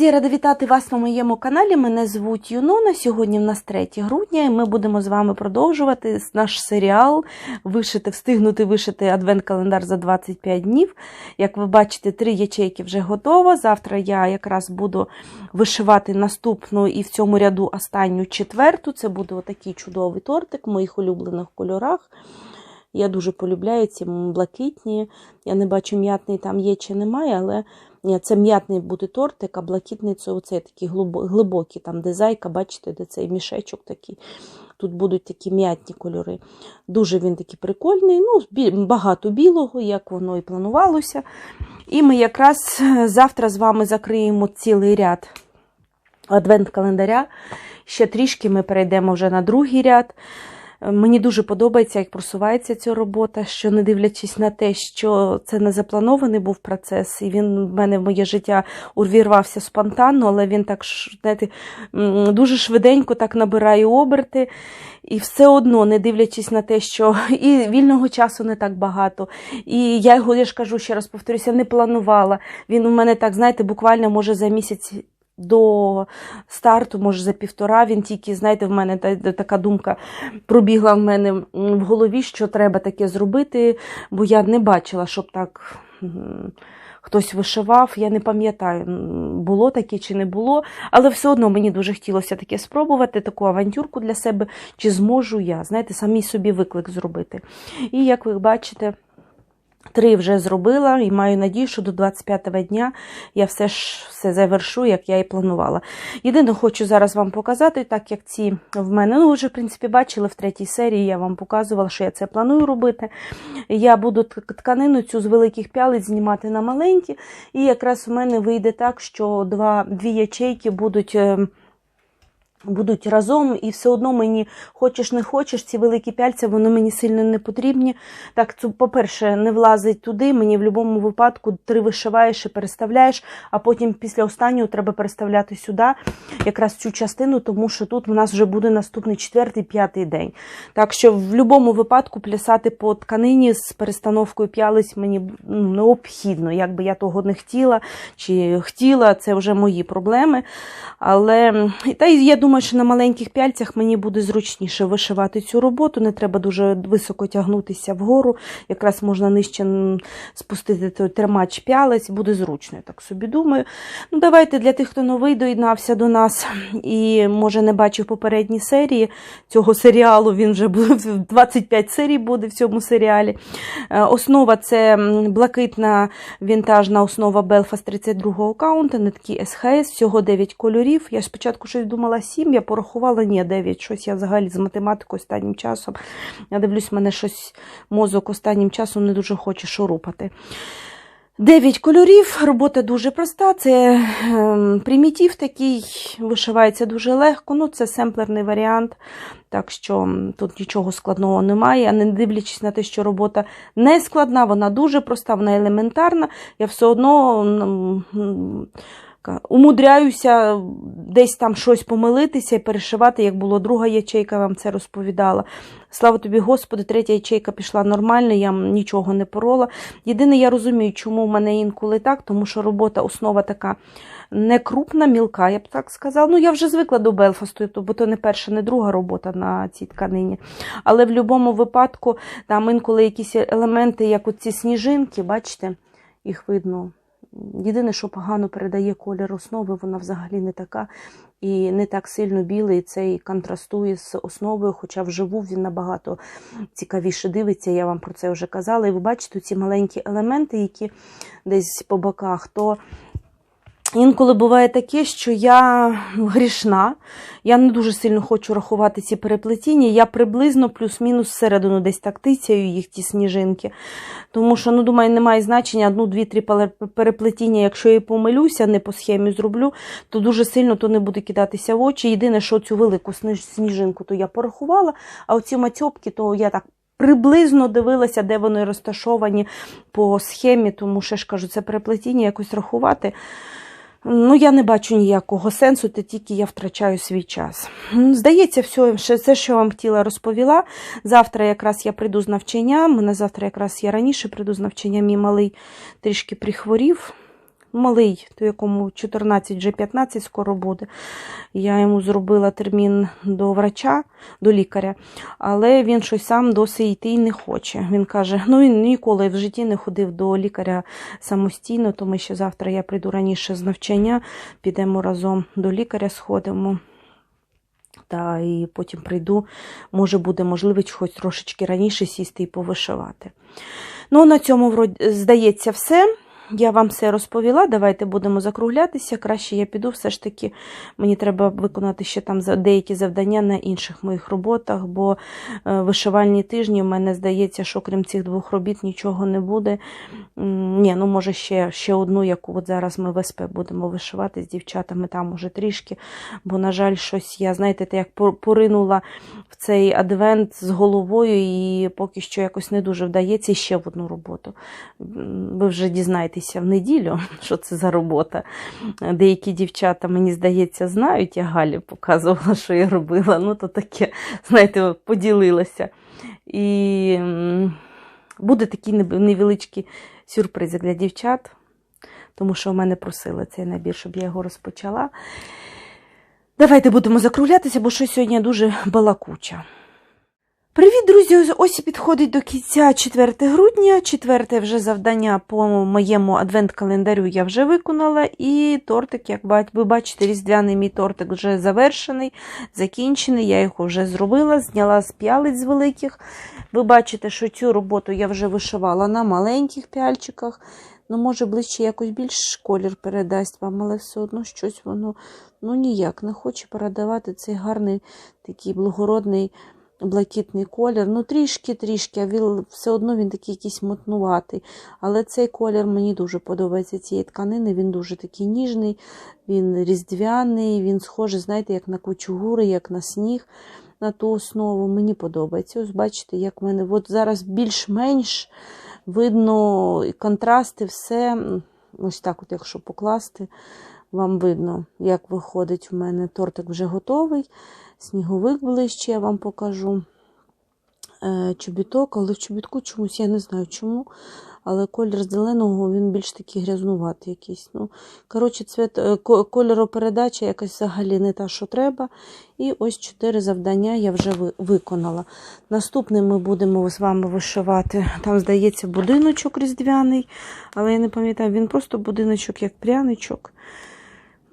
Друзі, рада вітати вас на моєму каналі. Мене звуть Юнона. Сьогодні в нас 3 грудня, і ми будемо з вами продовжувати наш серіал Вишити, встигнути вишити адвент-календар за 25 днів. Як ви бачите, три ячейки вже готово. Завтра я якраз буду вишивати наступну і в цьому ряду останню четверту. Це буде отакий чудовий тортик в моїх улюблених кольорах. Я дуже полюбляю ці блакитні. Я не бачу, м'ятний там є чи немає, але це м'ятний буде тортик, а блакитний це оцей такий глибокий, там де зайка, бачите, де цей мішечок такий. Тут будуть такі м'ятні кольори. Дуже він такий прикольний. ну, Багато білого, як воно і планувалося. І ми якраз завтра з вами закриємо цілий ряд адвент-календаря. Ще трішки ми перейдемо вже на другий ряд. Мені дуже подобається, як просувається ця робота, що не дивлячись на те, що це не запланований був процес, і він в мене в моє життя увірвався спонтанно, але він так знаєте, дуже швиденько так набирає оберти. І все одно, не дивлячись на те, що і вільного часу не так багато. І я його я ж кажу, ще раз повторюся, не планувала. Він у мене так, знаєте, буквально може за місяць до старту, може за півтора, він тільки, знаєте, в мене така думка пробігла в мене в голові, що треба таке зробити, бо я не бачила, щоб так. Хтось вишивав, я не пам'ятаю, було таке чи не було, але все одно мені дуже хотілося таке спробувати, таку авантюрку для себе, чи зможу я, знаєте, самій собі виклик зробити. І як ви бачите, Три вже зробила і маю надію, що до 25-го дня я все ж все завершу, як я і планувала. Єдине, хочу зараз вам показати, так як ці в мене, ну, ви вже, в принципі, бачили в третій серії, я вам показувала, що я це планую робити. Я буду тканину цю з великих пялиць знімати на маленькі, і якраз у мене вийде так, що два, дві ячейки будуть. Будуть разом, і все одно мені хочеш не хочеш, ці великі пяльця, вони мені сильно не потрібні. Так, це, по-перше, не влазить туди, мені в будь-якому випадку три вишиваєш і переставляєш, а потім після останнього треба переставляти сюди якраз цю частину, тому що тут в нас вже буде наступний четвертий, п'ятий день. Так що в будь-якому випадку плясати по тканині з перестановкою п'ялиць мені ну, необхідно. Якби я того не хотіла чи хотіла, це вже мої проблеми. Але та я думаю, думаю, що на маленьких пяльцях мені буде зручніше вишивати цю роботу, не треба дуже високо тягнутися вгору, якраз можна нижче спустити той тримач пялець, буде зручно, я так собі думаю. Ну, Давайте для тих, хто новий доєднався до нас і, може, не бачив попередні серії цього серіалу, він вже буде 25 серій буде в цьому серіалі. Е, основа це блакитна вінтажна основа Belfast 32 аккаунта, нитки SHS, всього 9 кольорів. Я спочатку щось думала 7. 7, я порахувала, ні, 9. Щось я взагалі з математикою останнім часом. Я дивлюсь, мене щось мозок останнім часом не дуже хоче шурупати. 9 кольорів, робота дуже проста, це е, примітив такий, вишивається дуже легко. ну Це семплерний варіант, так що тут нічого складного немає. А не дивлячись на те, що робота не складна, вона дуже проста, вона елементарна. Я все одно умудряюся десь там щось помилитися і перешивати, як було друга ячейка, вам це розповідала. Слава тобі, Господи, третя ячейка пішла нормально, я нічого не порола. Єдине, я розумію, чому в мене інколи так, тому що робота, основа така не крупна, мілка, я б так сказала. Ну, я вже звикла до Белфасту, бо то не перша, не друга робота на цій тканині. Але в будь-якому випадку там інколи якісь елементи, як оці сніжинки, бачите, їх видно. Єдине, що погано передає колір основи, вона взагалі не така і не так сильно білий. Цей контрастує з основою, хоча вживу він набагато цікавіше дивиться, я вам про це вже казала. І ви бачите ці маленькі елементи, які десь по боках, то Інколи буває таке, що я грішна, я не дуже сильно хочу рахувати ці переплетіння, я приблизно плюс-мінус всередину десь так тицяю їх, ті сніжинки. Тому що, ну, думаю, немає значення одну, дві, три переплетіння. Якщо я помилюся, не по схемі зроблю, то дуже сильно то не буде кидатися в очі. Єдине, що цю велику сніжинку то я порахувала, а оці мацьопки, то я так. Приблизно дивилася, де вони розташовані по схемі, тому що ж кажу, це переплетіння якось рахувати. Ну, я не бачу ніякого сенсу, то тільки я втрачаю свій час. Здається, все, все, що я вам хотіла, розповіла. Завтра якраз я прийду з навчання. Мене завтра якраз я раніше прийду з навчання, мій малий трішки прихворів. Малий, то якому 14, вже 15 скоро буде. Я йому зробила термін до врача, до лікаря, але він щось сам досі йти не хоче. Він каже: ну він ніколи в житті не ходив до лікаря самостійно, тому що завтра я прийду раніше з навчання, підемо разом до лікаря, сходимо. Та і потім прийду, може буде можливість хоч трошечки раніше сісти і повишивати. Ну, на цьому, здається, все. Я вам все розповіла. Давайте будемо закруглятися. Краще я піду. Все ж таки, мені треба виконати ще там деякі завдання на інших моїх роботах, бо е, вишивальні тижні в мене здається, що крім цих двох робіт нічого не буде. Ні, ну може ще, ще одну, яку от зараз ми в СП будемо вишивати з дівчатами, там може трішки. Бо, на жаль, щось я, знаєте, як поринула в цей адвент з головою, і поки що якось не дуже вдається ще в одну роботу. Ви вже дізнаєтеся в неділю, що це за робота. Деякі дівчата, мені здається, знають, я Галі показувала, що я робила. Ну, то таке, знаєте, поділилася. І буде такий нев- невеличкий сюрприз для дівчат, тому що в мене просили цей набір, щоб я його розпочала. Давайте будемо закруглятися, бо щось сьогодні дуже балакуча. Привіт, друзі! Ось і підходить до кінця 4 грудня. Четверте вже завдання по моєму адвент-календарю я вже виконала. І тортик, як ви бачите, різдвяний мій тортик вже завершений, закінчений. Я його вже зробила, зняла з п'ялиць великих. Ви бачите, що цю роботу я вже вишивала на маленьких пяльчиках. Ну, може, ближче якось більш колір передасть вам, але все одно щось воно ну, ніяк не хоче передавати цей гарний такий благородний блакитний колір. Ну, трішки-трішки, а він, все одно він такий якийсь мотнуватий. Але цей колір мені дуже подобається цієї тканини. Він дуже такий ніжний, він різдвяний, він схожий, знаєте, як на кучугури, як на сніг. На ту основу мені подобається. Ось бачите, як в мене от зараз більш-менш видно контрасти, все. Ось так, от, якщо покласти, вам видно, як виходить в мене тортик вже готовий. Сніговик ближче я вам покажу. Е, Чобіток, але в чобітку чомусь, я не знаю чому. Але колір зеленого він більш такий грязнуватий якийсь. Ну, коротше, цвет, е, кольоропередача якась взагалі не та, що треба. І ось чотири завдання я вже виконала. Наступним ми будемо з вами вишивати. Там, здається, будиночок різдвяний, але я не пам'ятаю, він просто будиночок, як пряничок.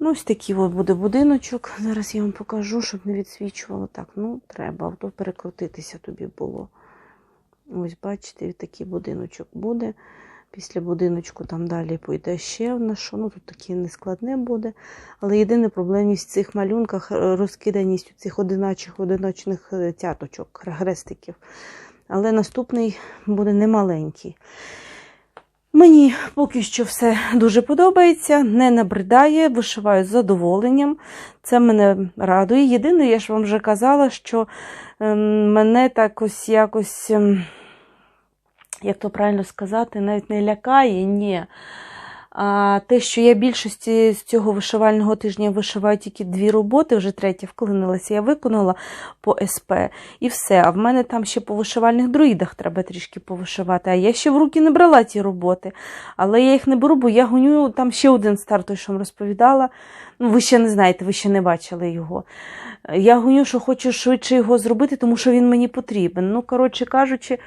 Ну, ось такий от буде будиночок. Зараз я вам покажу, щоб не відсвічувало. Так, ну, треба, то перекрутитися тобі було. Ось, бачите, такий будиночок буде. Після будиночку там далі пойде ще одне, що ну тут таке нескладне буде. Але єдина проблемність в цих малюнках е, розкиданість у цих одиначих одиночних е, цяточок, хрестиків. Але наступний буде немаленький. Мені поки що все дуже подобається, не набридає, вишиваю з задоволенням. Це мене радує. Єдине, я ж вам вже казала, що ем, мене так ось якось, ем, як то правильно сказати, навіть не лякає, ні. А те, що я більшості з цього вишивального тижня вишиваю тільки дві роботи, вже третя вклинилася, я виконала по СП і все. А в мене там ще по вишивальних друїдах треба трішки повишивати. А я ще в руки не брала ті роботи. Але я їх не беру, бо я гоню там ще один старт, той, що вам розповідала. Ну, ви ще не знаєте, ви ще не бачили його. Я гоню, що хочу швидше його зробити, тому що він мені потрібен. Ну, коротше кажучи,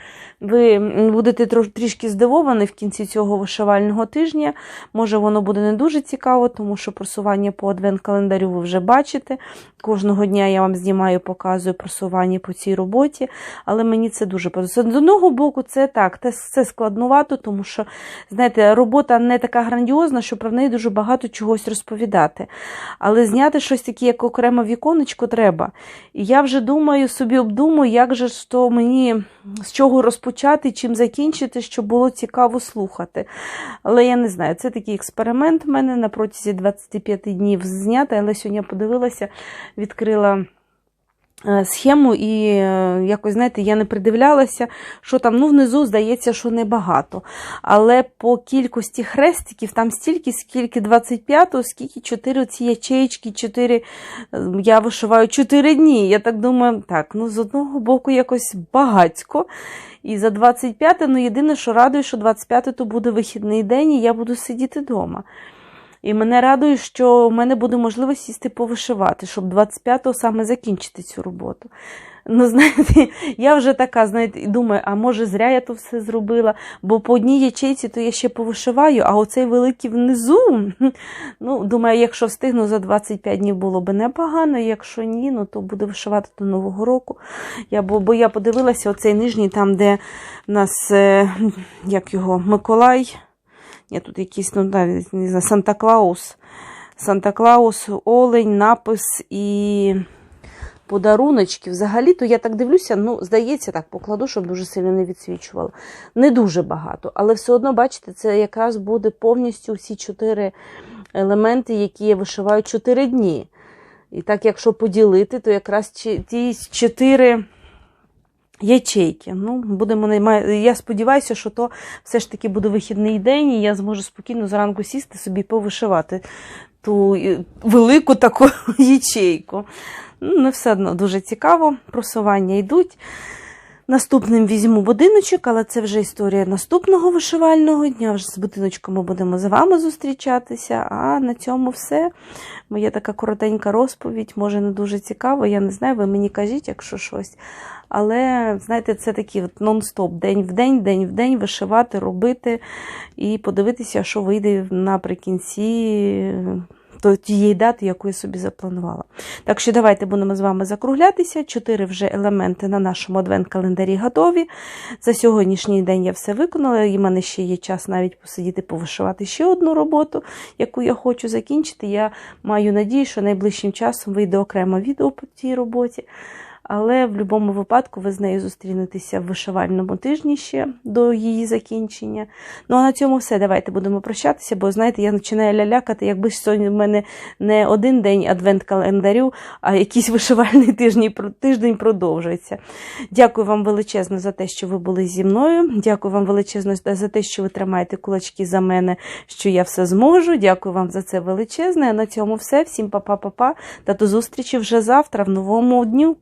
ви будете трішки здивовані в кінці цього вишивального тижня. Може, воно буде не дуже цікаво, тому що просування по адвент-календарю ви вже бачите. Кожного дня я вам знімаю, показую просування по цій роботі, але мені це дуже подобається. З одного боку, це так, це, складнувато, тому що, знаєте, робота не така грандіозна, що про неї дуже багато чогось розповідати. Але зняти щось таке, як окреме віконечко, треба. І я вже думаю, собі обдумую, як же то мені з чого розпочати, чим закінчити, щоб було цікаво слухати. Але я не знаю, це такий експеримент в мене на протязі 25 днів зняти, але сьогодні я подивилася, відкрила. Е, Схему, і е, якось, знаєте, я не придивлялася, що там, ну, внизу здається, що небагато. Але по кількості хрестиків там стільки, скільки 25-го, скільки 4 ці ячеєчки, 4, я вишиваю 4 дні. Я так думаю, так, ну з одного боку якось багацько. І за 25, ну єдине, що радує, що 25 то буде вихідний день, і я буду сидіти вдома. І мене радує, що в мене буде можливість сісти повишивати, щоб 25-го саме закінчити цю роботу. Ну, знаєте, я вже така, знаєте, думаю, а може зря я то все зробила, бо по одній ячейці то я ще повишиваю, а оцей великий внизу. Ну, думаю, якщо встигну за 25 днів було б непогано, якщо ні, ну то буду вишивати до Нового року. Я, бо, бо я подивилася оцей нижній, там, де в нас, е, як його, Миколай. Ні, тут якийсь, ну, навіть не знаю, Санта-Клаус. Санта-Клаус, Олень, напис і подаруночки. Взагалі-то я так дивлюся, ну, здається, так покладу, щоб дуже сильно не відсвічувало. Не дуже багато, але все одно, бачите, це якраз буде повністю всі чотири елементи, які я вишиваю чотири дні. І так, якщо поділити, то якраз ті чотири ячейки. Ну, будемо Я сподіваюся, що то все ж таки буде вихідний день, і я зможу спокійно зранку сісти собі повишивати ту е, велику таку ячейку. Ну, не все одно дуже цікаво. Просування йдуть. Наступним візьму будиночок, але це вже історія наступного вишивального дня. Вже з будиночком ми будемо з вами зустрічатися. А на цьому все. Моя така коротенька розповідь, може не дуже цікаво. Я не знаю, ви мені кажіть, якщо щось. Але, знаєте, це такий нон-стоп, день в день, день в день вишивати, робити і подивитися, що вийде наприкінці до тієї дати, яку я собі запланувала. Так що давайте будемо з вами закруглятися. Чотири вже елементи на нашому адвент-календарі готові. За сьогоднішній день я все виконала, і в мене ще є час навіть посидіти, повишивати ще одну роботу, яку я хочу закінчити. Я маю надію, що найближчим часом вийде окремо відео по цій роботі. Але в будь-якому випадку ви з нею зустрінетеся в вишивальному тижні ще до її закінчення. Ну а на цьому все. Давайте будемо прощатися, бо знаєте, я починаю лялякати, якби сьогодні в мене не один день адвент-календарю, а якийсь вишивальний тиждень, тиждень продовжується. Дякую вам величезно за те, що ви були зі мною. Дякую вам величезно за те, що ви тримаєте кулачки за мене, що я все зможу. Дякую вам за це величезне. А на цьому все. Всім па-па-па-па. Та до зустрічі вже завтра в новому дню.